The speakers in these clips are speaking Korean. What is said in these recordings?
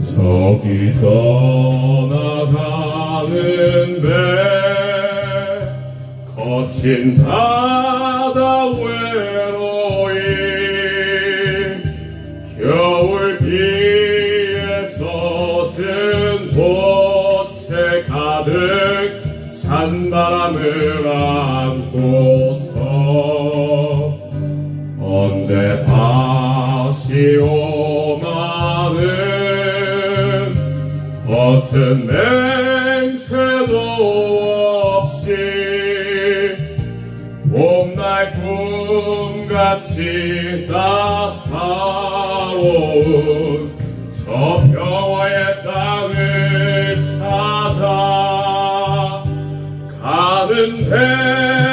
저기 떠나가는 배 거친 바다 외로이 겨울 비에 젖은 보채 가득 찬 바람을 안고서 언제 다시 오 어떤 맹세도 없이 봄날 꿈같이 따사로운 저 평화의 땅을 찾아 가는 데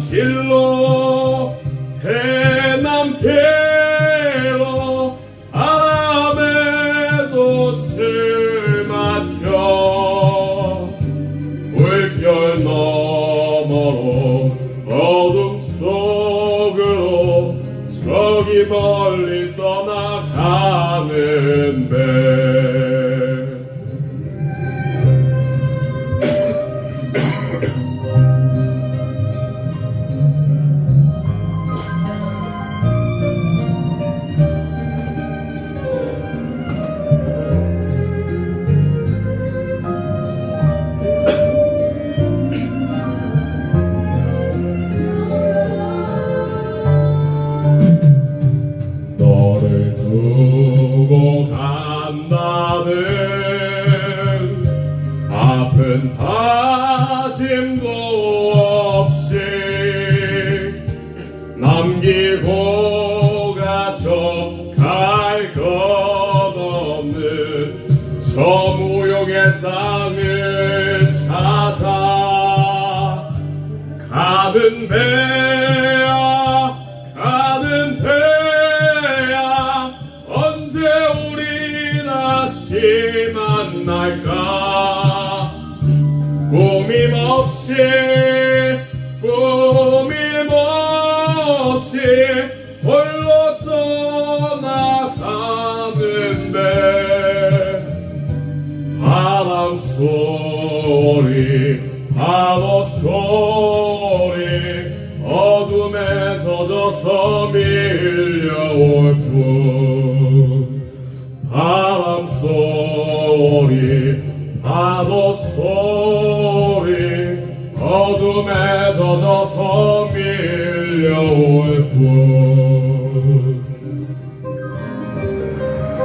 강남길로 해남길로 바람에도 칠맞겨 물결 너머로 어둠 속으로 저기 멀리 떠나가는 배 아픈 다짐도 없이 남기고 가져 갈 것 없는 저 무용의 땅을 찾아 가는 배 없이 꾸밈 없이 홀로 떠나가는 배 바람 소리 파도 소리 어둠에 젖어서 밀려올 뿐. 바람 소리 파도 소리 어둠에 젖어서 밀려올 뿐